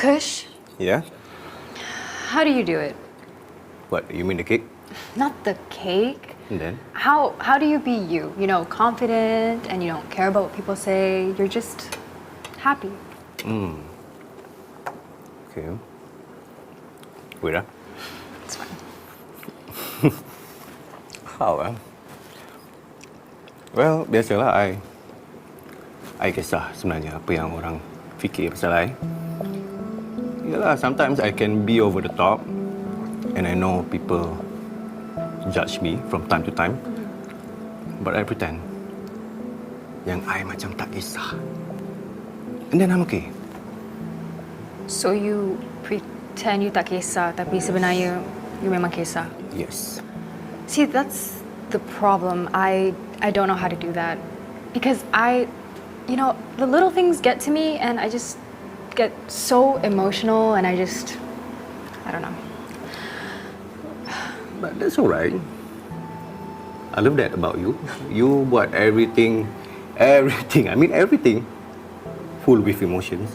Kush, Yeah? how do you do it? What, you mean the cake? Not the cake. And then? How how do you be you? You know, confident and you don't care about what people say. You're just happy. Okay. Wait ah. It's fine. How ah? Well, biasalah I I kisah sebenarnya apa yang orang fikir pasal I. Yalah, sometimes I can be over the top and I know people judge me from time to time. But I pretend yang I macam tak kisah. And then I'm okay. So you pretend you tak kisah, tapi sebenarnya you memang kisah. Yes. See, that's the problem. I I don't know how to do that because I, you know, the little things get to me, and I just get so emotional, and I just, I don't know. But that's alright. I love that about you. You buat everything, everything, I mean everything, full with emotions.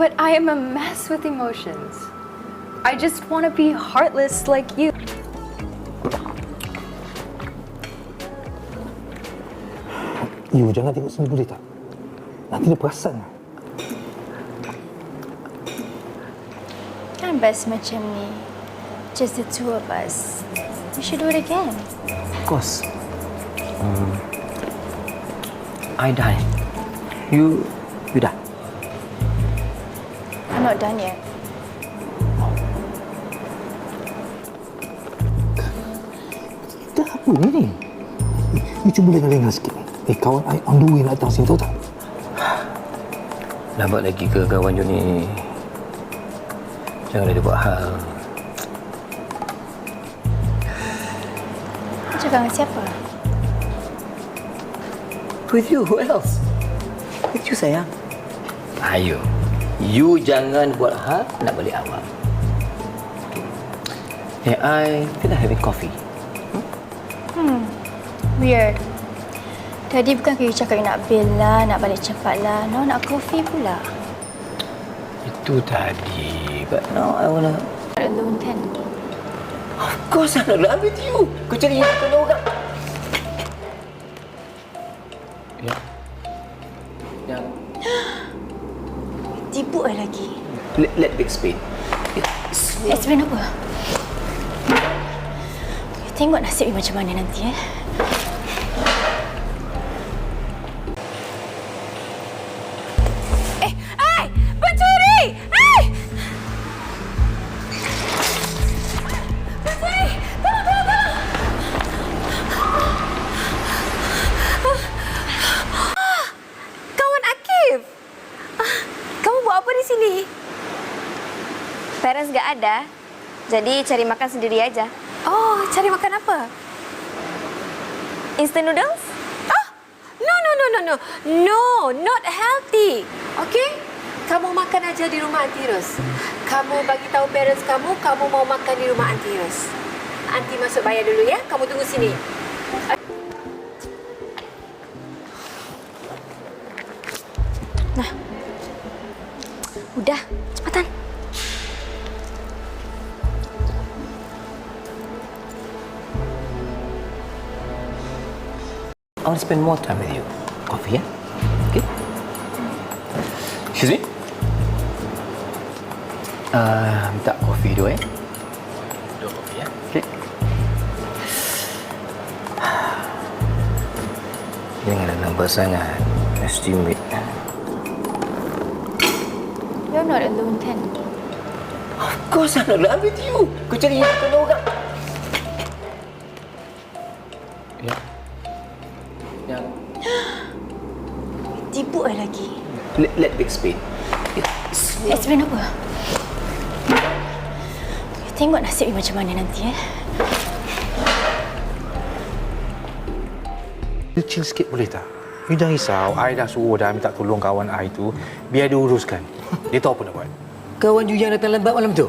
But I am a mess with emotions. I just want to be heartless like you. You jangan tengok sini boleh tak? Nanti dia perasan. Kan best macam ni. Just the two of us. We should do it again. Of course. Um, I done. You, you dah. I'm not done yet. Dah apa ni ni? You cuba lengah-lengah sikit. Eh, kawan I on the way nak datang sini tahu tak? Lambat lagi ke kawan you ni? Jangan ada buat hal. Kau cakap dengan siapa? With you, who else? With you, sayang. Ayo. You jangan buat hal nak balik awal. Okay, I feel like having coffee. Weird. Tadi bukan you cakap you nak bela, nak balik cepat lah. Now nak kopi pula. Itu tadi. But now I wanna... Alone kan? Of course I'm not with you. Kau cari yang kena orang. Ya. Yang... Tipu I lagi. Let, let me explain. Explain apa? You tengok nasib you macam mana nanti. Eh, sini? Parents gak ada, jadi cari makan sendiri aja. Oh, cari makan apa? Instant noodles? Ah, no, no, no, no, no. No, not healthy. Okay? Kamu makan aja di rumah Aunty Ros. Kamu bagi tahu parents kamu, kamu mau makan di rumah Aunty Ros. Aunty masuk bayar dulu ya. Kamu tunggu sini. Nah. Udah, cepetan. I want to spend more time with you. Coffee, ya? Okay? Excuse me? Uh, minta kopi dua, eh? Dua kopi, ya? Okay. Jangan ada nampak sangat. Estimate. You're not alone kan? Of course I'm not with you. Kau cari yang kena orang. Ya. Yang... Tipu I lagi. Let, let me explain. Explain apa? You tengok nasib you macam mana nanti eh. You chill sikit boleh tak? You jangan risau. I dah suruh dah minta tolong kawan I tu. Biar dia uruskan. Dia tahu apa nak buat. Kawan you yang datang lambat malam tu?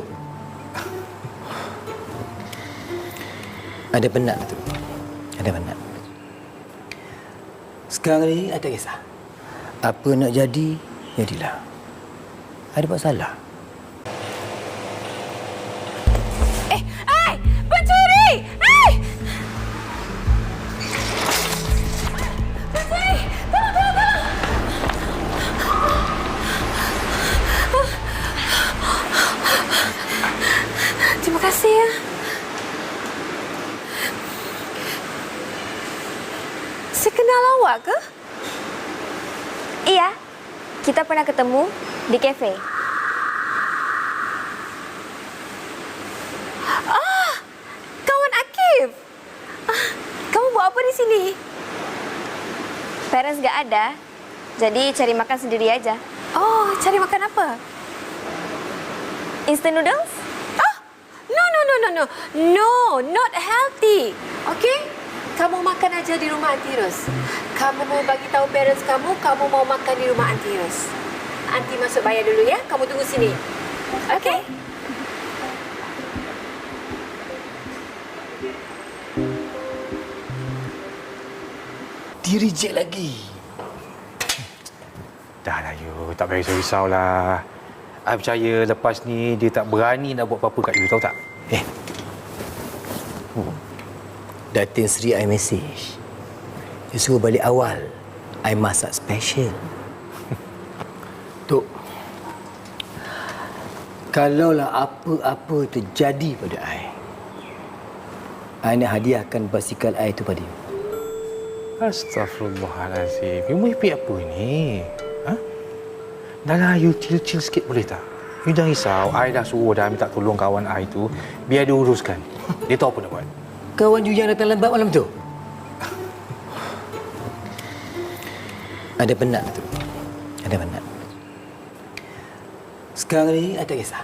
Ada penat tu. Ada penat. Sekarang ni, I tak kisah. Apa nak jadi, jadilah. Ada buat salah. Kita pernah ketemu di cafe. Kawan Akif. Ah, kamu buat apa di sini? Parents gak ada, jadi cari makan sendiri aja. Oh, cari makan apa? Instant noodles? Ah, no, no, no, no, no. No, not healthy. Okay? Kamu makan aja di rumah Aunty Ros. Kamu mau bagi tahu parents kamu, kamu mau makan di rumah Aunty Ros. Aunty masuk bayar dulu ya. Kamu tunggu sini. Okay? Di-reject lagi. Dah lah you, tak payah risau lah. I percaya lepas ni dia tak berani nak buat apa-apa kat you, tahu tak? Eh. Datin Sri I message. Dia suruh balik awal. I masak special. Tok. Kalaulah apa-apa terjadi pada I, I nak hadiahkan basikal I tu pada you. Astaghfirullahalazim. You merepek apa ni? Ha? Dah lah, you chill-chill sikit boleh tak? You jangan risau. I dah suruh dah minta tolong kawan I tu. Biar dia uruskan. Dia tahu apa nak buat. Kawan you yang datang lambat malam tu? Ada penat tu. Ada penat. Sekarang ni, I tak kisah.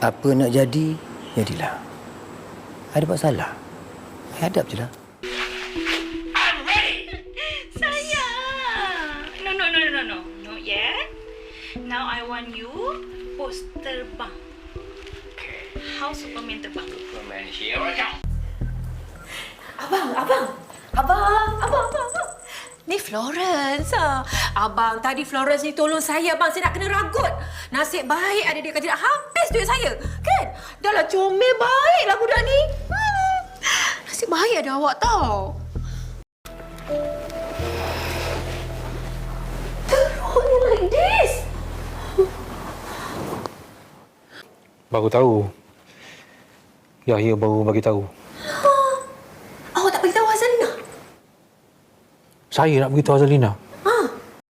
Apa nak jadi, jadilah. Ada buat salah. I hadap je lah. Sayang. No, no, no, no, no. Not yet. Now I want you pose terbang. How Superman terbang? Superman here I come. Abang, abang. Abang, abang, abang, abang. Ni Florence. ah. Abang, tadi Florence ni tolong saya, abang. Saya nak kena ragut. Nasib baik ada dia nak habis duit saya. Kan? Dah lah comel baiklah budak ni. Hmm. Nasib baik ada awak tau. Teruknya like this. Baru tahu. Yahya baru bagi tahu. Awak tak beritahu Azalina? Saya nak beritahu Azalina.